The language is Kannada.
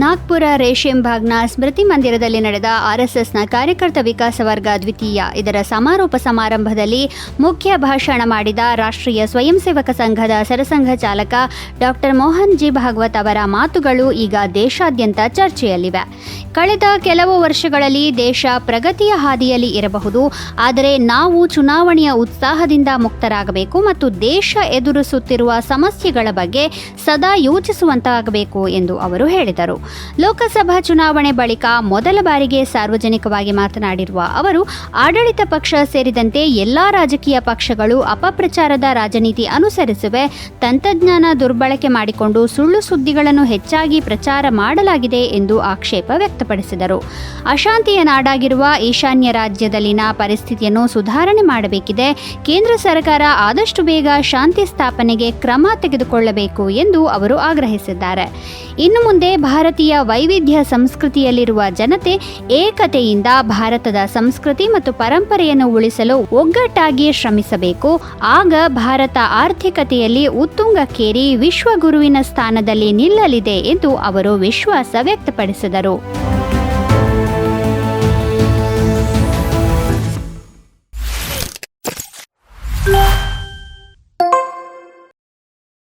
ನಾಗ್ಪುರ ರೇಷೆಂಬಾಗ್ನ ಸ್ಮೃತಿ ಮಂದಿರದಲ್ಲಿ ನಡೆದ ಆರ್ಎಸ್ಎಸ್ನ ಕಾರ್ಯಕರ್ತ ವಿಕಾಸ ವರ್ಗ ದ್ವಿತೀಯ. ಇದರ ಸಮಾರೋಪ ಸಮಾರಂಭದಲ್ಲಿ ಮುಖ್ಯ ಭಾಷಣ ಮಾಡಿದ ರಾಷ್ಟ್ರೀಯ ಸ್ವಯಂ ಸೇವಕ ಸಂಘದ ಸರಸಂಘ ಚಾಲಕ ಡಾಕ್ಟರ್ ಮೋಹನ್ ಜಿ ಭಾಗವತ್ ಅವರ ಮಾತುಗಳು ಈಗ ದೇಶಾದ್ಯಂತ ಚರ್ಚೆಯಲ್ಲಿವೆ. ಕಳೆದ ಕೆಲವು ವರ್ಷಗಳಲ್ಲಿ ದೇಶ ಪ್ರಗತಿಯ ಹಾದಿಯಲ್ಲಿ ಇರಬಹುದು. ಆದರೆ ನಾವು ಚುನಾವಣೆಯ ಉತ್ಸಾಹದಿಂದ ಮುಕ್ತರಾಗಬೇಕು ಮತ್ತು ದೇಶ ಎದುರಿಸುತ್ತಿರುವ ಸಮಸ್ಯೆಗಳ ಬಗ್ಗೆ ಸದಾ ಯೋಚಿಸುವಂತಾಗಬೇಕು ಎಂದು ಅವರು ಹೇಳಿದರು. ಲೋಕಸಭಾ ಚುನಾವಣೆ ಬಳಿಕ ಮೊದಲ ಬಾರಿಗೆ ಸಾರ್ವಜನಿಕವಾಗಿ ಮಾತನಾಡಿರುವ ಅವರು, ಆಡಳಿತ ಪಕ್ಷ ಸೇರಿದಂತೆ ಎಲ್ಲಾ ರಾಜಕೀಯ ಪಕ್ಷಗಳು ಅಪಪ್ರಚಾರದ ರಾಜನೀತಿ ಅನುಸರಿಸುವೆ, ತಂತ್ರಜ್ಞಾನ ದುರ್ಬಳಕೆ ಮಾಡಿಕೊಂಡು ಸುಳ್ಳು ಸುದ್ದಿಗಳನ್ನು ಹೆಚ್ಚಾಗಿ ಪ್ರಚಾರ ಮಾಡಲಾಗಿದೆ ಎಂದು ಆಕ್ಷೇಪ ವ್ಯಕ್ತಪಡಿಸಿದರು. ಅಶಾಂತಿಯ ನಾಡಾಗಿರುವ ಈಶಾನ್ಯ ರಾಜ್ಯದಲ್ಲಿನ ಪರಿಸ್ಥಿತಿಯನ್ನು ಸುಧಾರಣೆ ಮಾಡಬೇಕಿದೆ, ಕೇಂದ್ರ ಸರ್ಕಾರ ಆದಷ್ಟು ಬೇಗ ಶಾಂತಿ ಸ್ಥಾಪನೆಗೆ ಕ್ರಮ ತೆಗೆದುಕೊಳ್ಳಬೇಕು ಎಂದು ಅವರು ಆಗ್ರಹಿಸಿದ್ದಾರೆ. ಇನ್ನು ಮುಂದೆ ಭಾರತೀಯ ವೈವಿಧ್ಯ ಸಂಸ್ಕೃತಿಯಲ್ಲಿರುವ ಜನತೆ ಏಕತೆಯಿಂದ ಭಾರತದ ಸಂಸ್ಕೃತಿ ಮತ್ತು ಪರಂಪರೆಯನ್ನು ಉಳಿಸಲು ಒಗ್ಗಟ್ಟಾಗಿ ಶ್ರಮಿಸಬೇಕು. ಆಗ ಭಾರತ ಆರ್ಥಿಕತೆಯಲ್ಲಿ ಉತ್ತುಂಗಕ್ಕೇರಿ ವಿಶ್ವಗುರುವಿನ ಸ್ಥಾನದಲ್ಲಿ ನಿಲ್ಲಲಿದೆ ಎಂದು ಅವರು ವಿಶ್ವಾಸ ವ್ಯಕ್ತಪಡಿಸಿದರು.